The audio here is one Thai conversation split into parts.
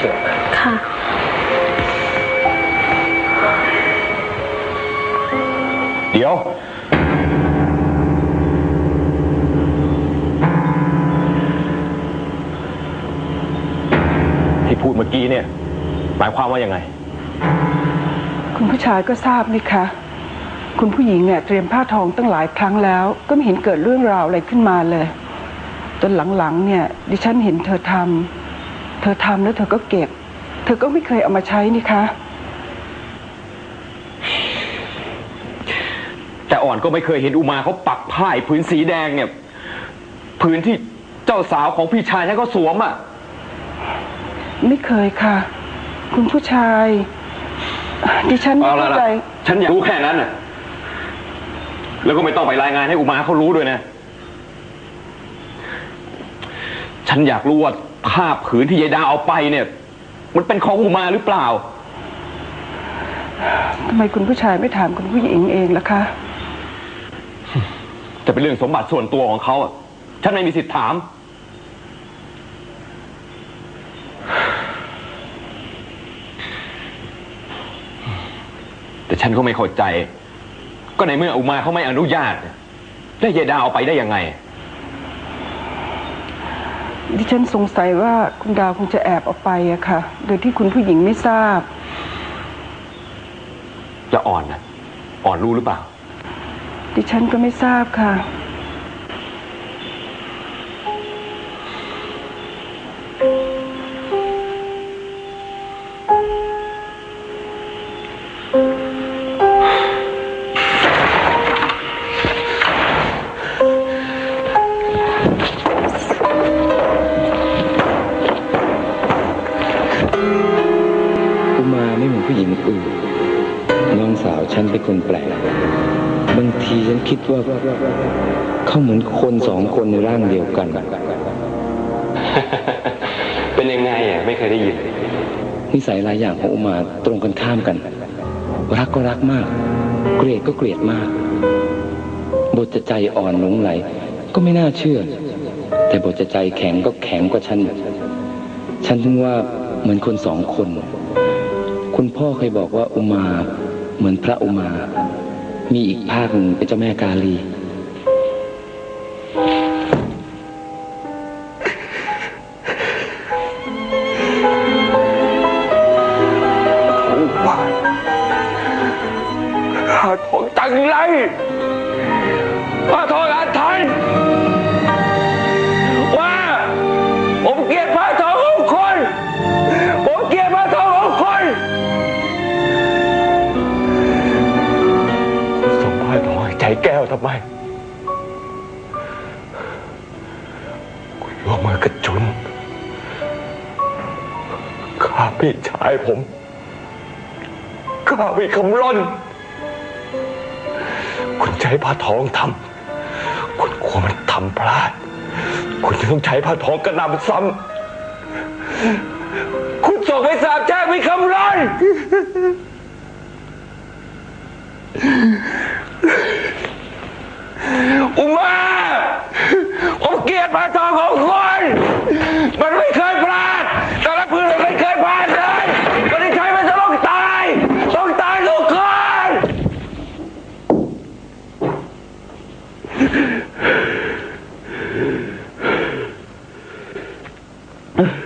สียงฉุกเฉินค่ะเดี๋ยว ที่พูดเมื่อกี้เนี่ย หมายความว่ายังไง คุณผู้ชายก็ทราบนี่คะคุณผู้หญิงเนี่ยเตรียมผ้าทองตั้งหลายครั้งแล้ว ก็ไม่เห็นเกิดเรื่องราวอะไรขึ้นมาเลย จนหลังๆเนี่ย ดิฉันเห็นเธอทำเธอทำแล้วเธอก็เก็บ เธอก็ไม่เคยเอามาใช้นี่คะ แต่อ่อนก็ไม่เคยเห็นอุมาเขาปักผ้าไอ้ผืนสีแดงเนี่ยผืนที่เจ้าสาวของพี่ชายฉันก็สวมอะ ไม่เคยค่ะ คุณผู้ชาย ดิฉันไม่เอาละเข้าล่ะใจ ฉันอยากรู้แค่นั้นน่ะ แล้วก็ไม่ต้องไปรายงานให้อุมาเขารู้ด้วยนะ ฉันอยากรู้ว่า ผ้าผืนที่ยายดาเอาไปเนี่ย มันเป็นของอุมาหรือเปล่า ทำไมคุณผู้ชายไม่ถามคุณผู้หญิงเองล่ะคะ จะเป็นเรื่องสมบัติส่วนตัวของเขาอะฉันไม่มีสิทธิ์ถาม แต่ฉันก็ไม่เข้าใจ ก็ในเมื่ออุมาเขาไม่อนุญาตแล้วยายดาเอาไปได้ยังไง ดิฉันสงสัยว่าคุณดาวคงจะแอบเอาไปอะค่ะ โดยที่คุณผู้หญิงไม่ทราบ จะอ่อนนะอ่อนรู้หรือเปล่า ดิฉันก็ไม่ทราบค่ะ ฉันเป็นคนแปลก บางทีฉันคิดว่า เขาเหมือนคนสองคนในร่างเดียวกัน เป็นยังไงอะไม่เคยได้ยิน นิสัยหลายอย่างของอุมาตรงกันข้ามกัน รักก็รักมาก เกลียดก็เกลียดมาก บทจะใจอ่อนหลงไหล ก็ไม่น่าเชื่อ แต่บทจะใจแข็งก็แข็งกว่าฉัน ฉันถึงว่าเหมือนคนสองคน คุณพ่อเคยบอกว่าอุมา เหมือนพระอุมา มีอีกภาคหนึ่งเป็นเจ้าแม่กาลี พี่ชายผมข้าวิคำร่อน คุณใช้ผ้าทองทำคุณกลัวมันทำพลาด คุณจะต้องใช้ผ้าทองกระหนำซ้ำคุณส่งให้สาบแช่งวิคำร่อน Ugh.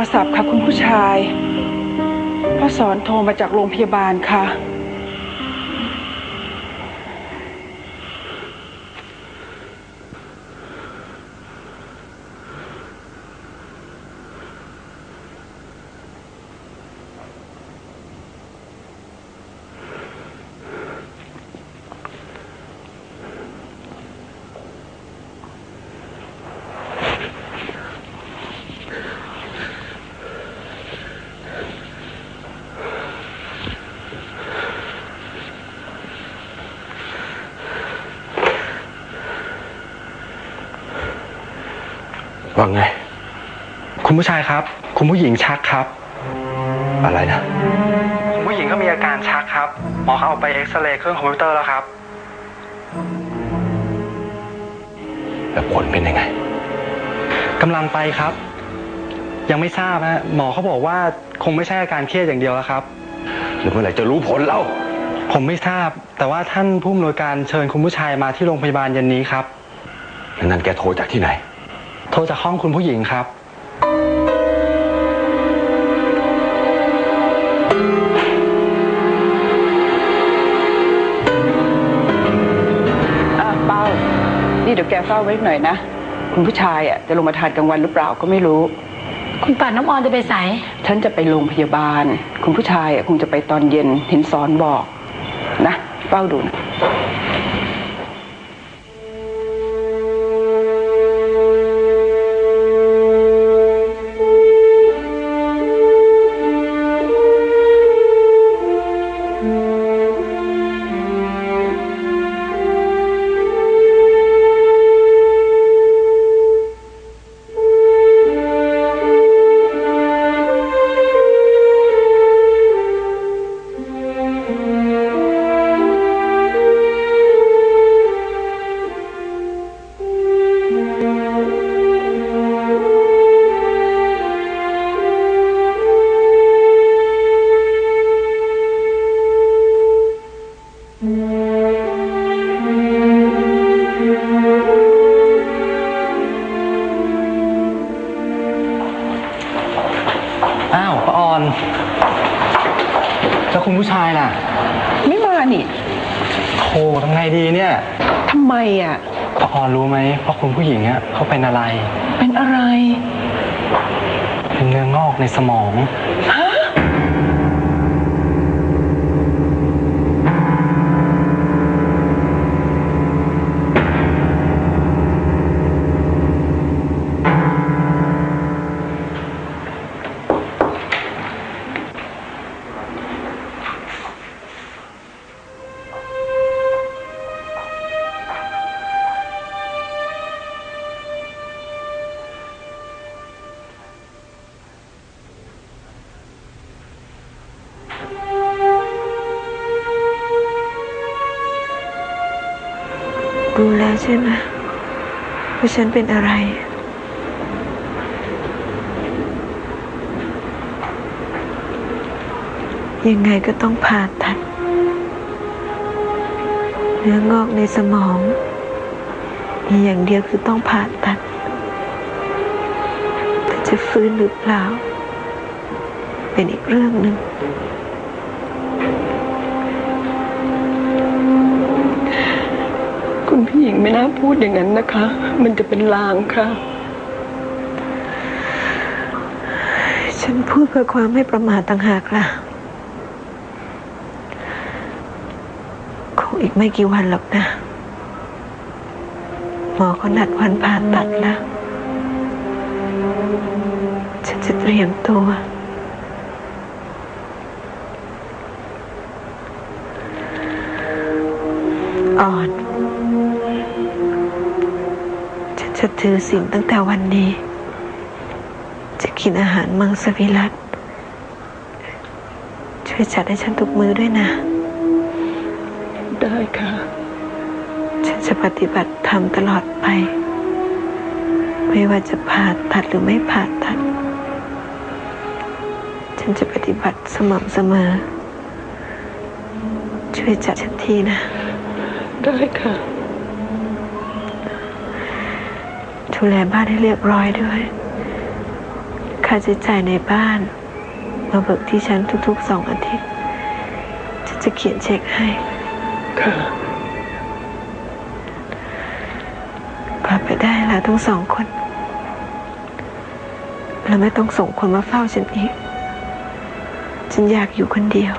รศัพท์ค่ะคุณผู้ชายพ่อสอนโทรมาจากโรงพยาบาลค่ะ ว่าไง คุณผู้ชายครับ คุณผู้หญิงชักครับ อะไรนะ คุณผู้หญิงก็มีอาการชักครับ หมอเขาเอาไปเอ็กซเรย์เครื่องคอมพิวเตอร์แล้วครับ แล้วผลเป็นยังไงกำลังไปครับ ยังไม่ทราบฮะหมอเขาบอกว่าคงไม่ใช่อาการเครียดอย่างเดียวแล้วครับ หรือเมื่อไหร่จะรู้ผลเล่าผมไม่ทราบ แต่ว่าท่านผู้อำนวยการเชิญคุณผู้ชายมาที่โรงพยาบาลเย็นนี้ครับ แล้วนั่นแกโทรจากที่ไหนโทรจากห้องคุณผู้หญิงครับ อะเป้า นี่เดี๋ยวแกเฝ้าไว้หน่อยนะ คุณผู้ชายอะจะลงมาทานกลางวันหรือเปล่าก็ไม่รู้ คุณป่าน้ำออนจะไปใส่ฉันจะไปโรงพยาบาล คุณผู้ชายอะคงจะไปตอนเย็นเห็นสอนบอก นะ เฝ้าดูนะาวป้าออนแล้วคุณผู้ชายล่ะไม่มานี่โธ่ทำไงดีเนี่ยทำไมอะป้าออนรู้ไหมว่าคุณผู้หญิงเนี่ยเขาเป็นอะไร เป็นอะไร เป็นเนื้องอกในสมอง ช่ไหมว่าฉันเป็นอะไร ยังไงก็ต้องผ่าตัด เนื้องอกในสมอง มีอย่างเดียวคือต้องผ่าตัด แต่จะฟื้นหรือเปล่า เป็นอีกเรื่องหนึ่ง คุณผู้หญิงไม่น่าพูดอย่างนั้นนะคะ มันจะเป็นลางค่ะ ฉันพูดเพื่อความไม่ประมาทต่างหากล่ะ คงอีกไม่กี่วันหรอกนะ หมอเขานัดวันผ่าตัดแล้ว ฉันจะเตรียมตัวอ่อน จะถือศีลตั้งแต่วันนี้ จะกินอาหารมังสวิรัตช่วยจัดให้ฉันทุกมือด้วยนะ ได้ค่ะ ฉันจะปฏิบัติธรรมตลอดไป ไม่ว่าจะผ่าตัดหรือไม่ผ่าตัด ฉันจะปฏิบัติสม่ำเสมอ ช่วยจัดฉันทีนะ ได้ค่ะ ดูแลบ้านให้เรียบร้อยด้วย ค่าใช้จ่ายในบ้าน มาเบิกที่ฉันทุกๆสองอาทิตย์ฉันจะเขียนเช็คให้ ค่ะ กลับไปได้แล้วทั้งสองคน แล้วไม่ต้องส่งคนมาเฝ้าฉันอีก ฉันอยากอยู่คนเดียว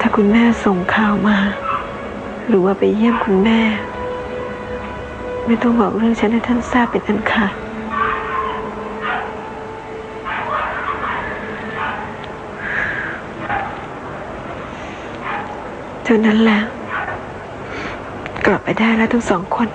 ถ้าคุณแม่ส่งข่าวมา หรือว่าไปเยี่ยมคุณแม่ ไม่ต้องบอกเรื่องฉันให้ท่านทราบเป็นอันขาดเท่านั้นแหละกลับไปได้แล้วทั้งสองคน